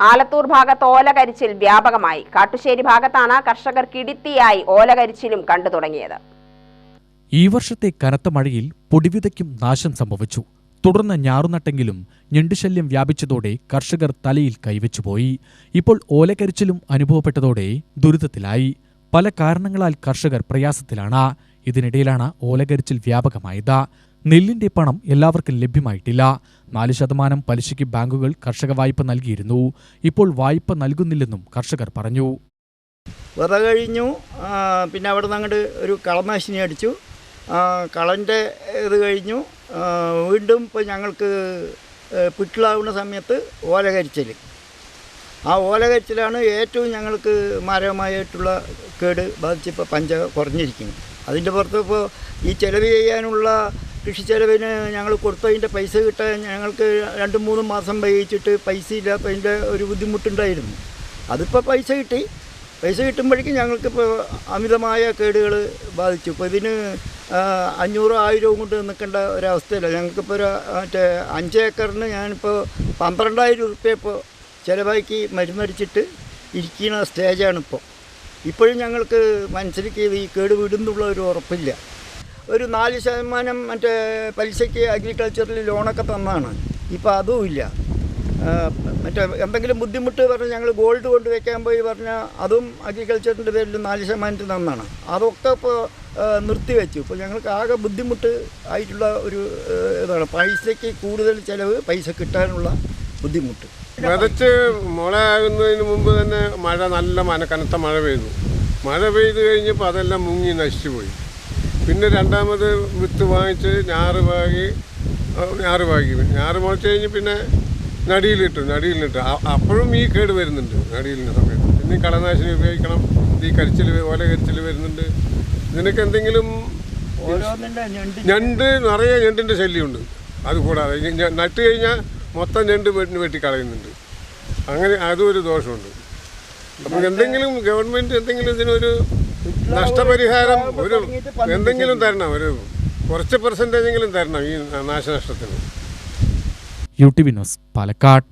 ആലത്തൂർ ഭാഗത്ത് ഓലകരിച്ചിൽ വ്യാപകമായി. കാട്ടുശ്ശേരി ഭാഗത്താണ് കർഷകർ കിടിത്തിയായി ഓലകരിച്ചിലും കണ്ടു തുടങ്ങിയത്. ഈ വർഷത്തെ കനത്ത മഴയിൽ പൊടിവിതയ്ക്കും നാശം സംഭവിച്ചു. തുടർന്ന് ഞാറുനട്ടെങ്കിലും ഞണ്ടുശല്യം വ്യാപിച്ചതോടെ കർഷകർ തലയിൽ കൈവച്ചുപോയി ഇപ്പോൾ ഓലകരിച്ചിലും അനുഭവപ്പെട്ടതോടെ ദുരിതത്തിലായി. പല കാരണങ്ങളാൽ കർഷകർ പ്രയാസത്തിലാണ്. ഇതിനിടയിലാണ് ഓലകരിച്ചിൽ വ്യാപകമായത്. നെല്ലിന്റെ പണം എല്ലാവർക്കും ലഭ്യമായിട്ടില്ല. നാല് ശതമാനം പലിശയ്ക്ക് ബാങ്കുകൾ കർഷക വായ്പ നൽകിയിരുന്നു. ഇപ്പോൾ വായ്പ നൽകുന്നില്ലെന്നും കർഷകർ പറഞ്ഞു. വിറ കഴിഞ്ഞു. പിന്നെ അവിടെ നിന്ന് അങ്ങോട്ട് ഒരു കളനാശിനി അടിച്ചു. കളന്റെ ഇത് കഴിഞ്ഞു. വീണ്ടും ഇപ്പോൾ ഞങ്ങൾക്ക് പിട്ടിളാവുന്ന സമയത്ത് ഓലകരിച്ചൽ ആ ഓലകരിച്ചിലാണ് ഏറ്റവും ഞങ്ങൾക്ക് മാരകമായിട്ടുള്ള കേട് ബാധിച്ചിപ്പോൾ പഞ്ച കുറഞ്ഞിരിക്കുന്നത്. അതിന്റെ പുറത്ത് ഇപ്പോൾ ഈ ചെലവ് ചെയ്യാനുള്ള കൃഷി ചെലവിന് ഞങ്ങൾ കൊടുത്തതിന്റെ പൈസ കിട്ടാൻ ഞങ്ങൾക്ക് രണ്ട് മൂന്ന് മാസം വൈകിച്ചിട്ട് പൈസ ഇല്ലാത്തതിന്റെ ഒരു ബുദ്ധിമുട്ടുണ്ടായിരുന്നു. അതിപ്പോൾ പൈസ കിട്ടി. പൈസ കിട്ടുമ്പോഴേക്കും ഞങ്ങൾക്കിപ്പോൾ അമിതമായ കേടുകൾ ബാധിച്ചു. ഇപ്പോൾ ഇതിന് അഞ്ഞൂറോ ആയിരവും കൊണ്ട് നിൽക്കേണ്ട ഒരവസ്ഥയില്ല. ഞങ്ങൾക്കിപ്പോൾ ഒരു മറ്റേ അഞ്ച് ഏക്കറിന് ഞാനിപ്പോൾ പന്ത്രണ്ടായിരം ഉറുപ്പ്യ ഇപ്പോൾ ചിലവാക്കി മരുന്നടിച്ചിട്ട് ഇരിക്കുന്ന സ്റ്റേജാണിപ്പോൾ. ഇപ്പോഴും ഞങ്ങൾക്ക് മനസ്സിലേക്ക് ഈ കേട് വിടുന്നുള്ള ഒരു ഉറപ്പില്ല. ഒരു നാല് ശതമാനം മറ്റേ പലിശയ്ക്ക് അഗ്രികൾച്ചറിൽ ലോണൊക്കെ തന്നാണ്. ഇപ്പോൾ അതും ഇല്ല. മറ്റേ എന്തെങ്കിലും ബുദ്ധിമുട്ട് പറഞ്ഞ് ഞങ്ങൾ ഗോൾഡ് കൊണ്ട് വെക്കാൻ പോയി പറഞ്ഞാൽ അതും അഗ്രികൾച്ചറിന്റെ പേരിൽ നാല് ശതമാനത്തിൽ തന്നാണ്. അതൊക്കെ ഇപ്പോൾ നിർത്തിവെച്ചു. ഇപ്പോൾ ഞങ്ങൾക്ക് ആകെ ബുദ്ധിമുട്ട് ആയിട്ടുള്ള ഒരു ഇതാണ്. പൈസയ്ക്ക് കൂടുതൽ ചിലവ് പൈസ കിട്ടാനുള്ള ബുദ്ധിമുട്ട്. വിതച്ച് മുളയാകുന്നതിന് മുമ്പ് തന്നെ മഴ നല്ല കനത്ത മഴ പെയ്തു. മഴ പെയ്തു കഴിഞ്ഞപ്പോൾ അതെല്ലാം മുങ്ങി നശിച്ചു പോയി. പിന്നെ രണ്ടാമത് വിത്ത് വാങ്ങിച്ച് ഞാറ് വാങ്ങി ഞാറ് വാങ്ങി. ഞാറ് മുളച്ച് കഴിഞ്ഞ് പിന്നെ നടിയിലിട്ടു നടിയിലിട്ടു. അപ്പോഴും ഈ കേട് വരുന്നുണ്ട് നടിയിലിന്റെ സമയത്ത്. പിന്നെ ഈ കളനാശിനി ഉപയോഗിക്കണം ഈ കരിച്ചിൽ ഓല കരിച്ചിൽ വരുന്നുണ്ട്. നിനക്ക് എന്തെങ്കിലും ഞണ്ട്. നിറയെ ഞണ്ടിന്റെ ശല്യമുണ്ട്. അതുകൂടാതെ ഇനി നട്ട് കഴിഞ്ഞാൽ മൊത്തം ഞണ്ട് വെട്ടി കളയുന്നുണ്ട്. അങ്ങനെ അതും ഒരു ദോഷമുണ്ട്. അപ്പം എന്തെങ്കിലും ഗവൺമെന്റ് എന്തെങ്കിലും ഇതിനൊരു നഷ്ടപരിഹാരം ഒരു എന്തെങ്കിലും തരണം ഒരു കുറച്ച് പെർസെന്റേജെങ്കിലും തരണം ഈ നാശനഷ്ടത്തിന്. U T V news Palakkad.